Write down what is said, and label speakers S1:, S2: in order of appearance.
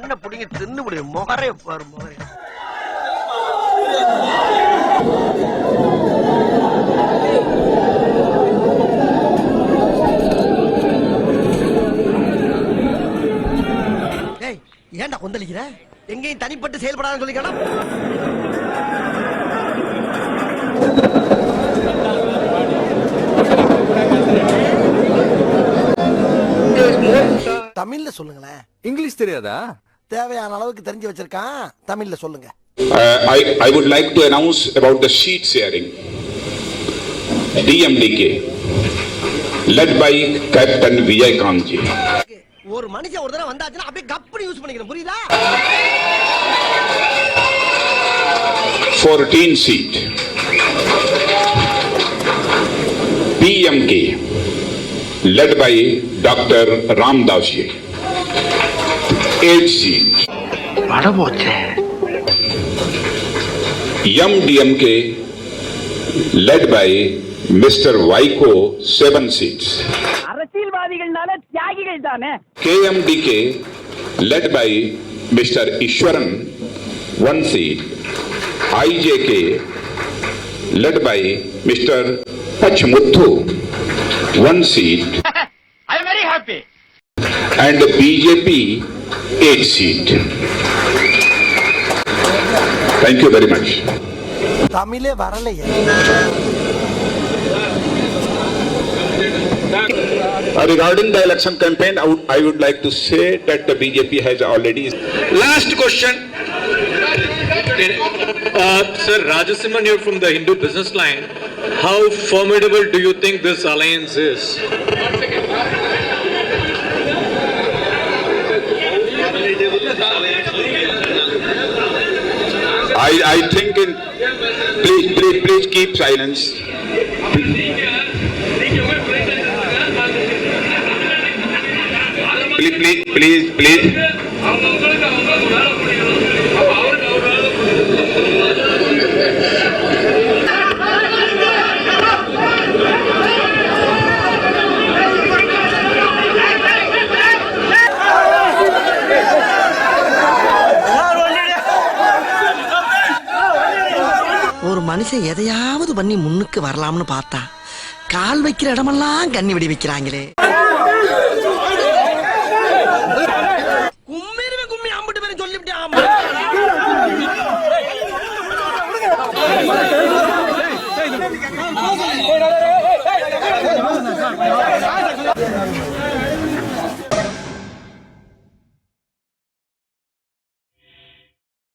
S1: கண்ணை பிடிங்க தின்னு முடியும் முகரே பாரு முகரே ஏன்டா கொந்தளிக்கிற எங்கேயும் தனிப்பட்டு செயல்படாதுன்னு சொல்லிக்கணும் தமிழ்ல சொல்லுங்களேன்
S2: இங்கிலீஷ் தெரியாதா
S1: தேவேன அளவுக்கு தெரிஞ்சு வச்சிருக்கா தமிழில சொல்லுங்க I
S3: uh, I would like to announce about the sheet sharing DMK led by captain விஜயகாந்த்ங்க
S1: ஒரு மனிதன் ஒரு தடவை வந்தாச்சுنا அப்படியே கப்புன யூஸ் பண்ணிக்கிற முடியல
S3: 14 seat DMK led by doctor Ramadoss 80 बड़ा बच्चा है M K led by mister Vaiko seven seats
S4: அரசியல்வாதிகள்னால தியாகிகள் தானே
S3: KMDK led by Mr. Ishwaran, one seat. IJK, led by Mr. Pachmuthu, one seat.
S4: I am very happy.
S3: And BJP, 8 seat. Thank you very much. Uh, regarding the election campaign, I would, I would like to say that the BJP has already. Last question.
S5: Uh, sir Rajasiman here from the Hindu business line. How formidable do you think this alliance is?
S3: I, I think in, please, please, please keep silence. Please, please, please, please.
S1: மனுஷன் எதையாவது பண்ணி முன்னுக்கு வரலாம்னு பார்த்தா கால் வைக்கிற இடமெல்லாம் கண்ணி விடி வைக்கிறாங்களே சொல்லிவிட்டு